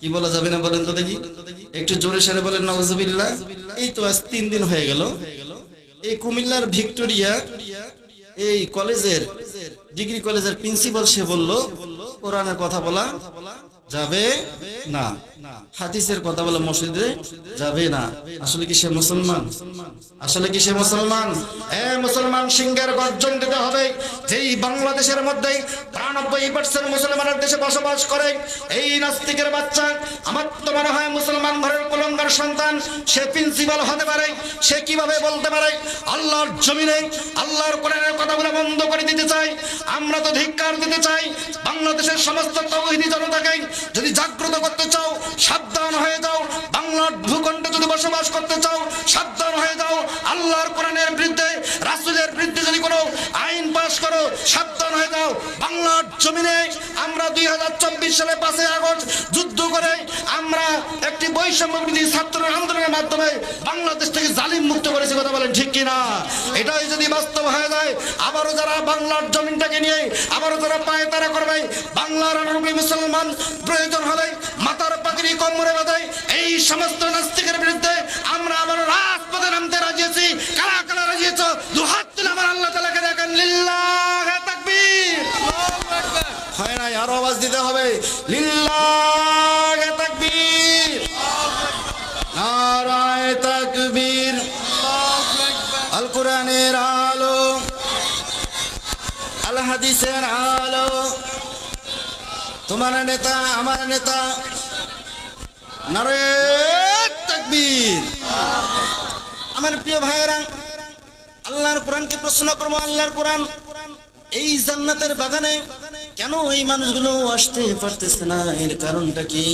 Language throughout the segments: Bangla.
কি বলা যাবে না বলেন তো দেখি। একটু জোরে সারে বলেন নওয়াজবিল্লাহ এই তো আজ তিন দিন হয়ে গেল। এই কুমিল্লার ভিক্টোরিয়া, এই কলেজের ডিগ্রি কলেজের প্রিন্সিপাল সে বলল, কোরআনের কথা বলা যাবে না। হাদিসের কথা বলে মসজিদে যাবে না। আসলে কি সে মুসলমান? আসলে কি সে মুসলমান? এ মুসলমান সিংহের গর্জন দিতে হবে। যেই বাংলাদেশের মধ্যে তিরানব্বই পার্সেন্ট মুসলমানের দেশে বসবাস করে, এই নাস্তিকের বাচ্চা, আমার তো মনে হয় মুসলমান ঘরের কুলঙ্গার সন্তান, সে প্রিন্সিপাল হতে পারে, সে কীভাবে বলতে পারে? আল্লাহর জমিনে, আল্লাহর কোরআনের কথাগুলো বন্ধ করে দিতে চাই, আমরা তো ধিক্কার দিতে চাই বাংলাদেশের সমস্ত তৌহিদি জনতাকে যদি জাগ্রত করতে চাও, সাবধান হয়ে যাও। বাংলার ভূখণ্ডে যদি বসবাস করতে চাও, সাবধান হয়ে যাও। আল্লাহর কোরআনের বিরুদ্ধে, রাসূলের বিরুদ্ধে যদি কোনো আইন পাশ করো, সাবধান হয়ে যাও। বাংলার জমিনে আমরা দুই হাজার চব্বিশ সালে পাঁচই আগস্ট যুদ্ধ করে আমরা একটি বৈষম্য ছাত্র আন্দোলনের মাধ্যমে বাংলাদেশ থেকে জালিম মুক্ত করেছি, কথা বলেন ঠিক কিনা? এটাই যদি বাস্তব হয়ে যায়, আবারও যারা বাংলার জমিনটাকে নিয়ে, আবারও যারা পায়ে তারা করবে, বাংলার মুসলমান প্রয়োজন হলে মাতার পাখিরি কম্মরে বাঁধায় এই সমস্ত নাস্তিকের বিরুদ্ধে আমরা আবার রাজপথে নামতে রাজি আছি। কারা কারা রাজি আছো? দু হাত তুলে আমার আল্লাহ তালাকে দেখেন। লিল্লাহ হয় নাই, আরও আওয়াজ দিতে হবে। লিল্লাহ আল কোরআনের আলো আল হাদিসের আলো। তোমার নেতা, আমার নেতা নারে আমার প্রিয় ভাইয়েরা, আল্লাহর কোরআনকে প্রশ্ন করব, আল্লাহর কোরআন এই জান্নাতের বাগানে কেন এই মানুষগুলো আসতে পারতেছে না? এর কারণটা কি?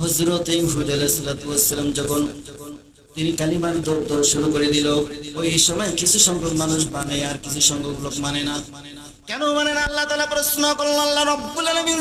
হজরত হুদ আলাইসালাম যখন তিনি কালিমার দৌড় শুরু করে দিল। ওই সময় কিছু সংখ্যক মানুষ মানে আর কিছু সংখ্যক লোক মানে না। কেন মানে না? আল্লাহ তালা প্রশ্ন করল আল্লাহ রব্বুল আলমিন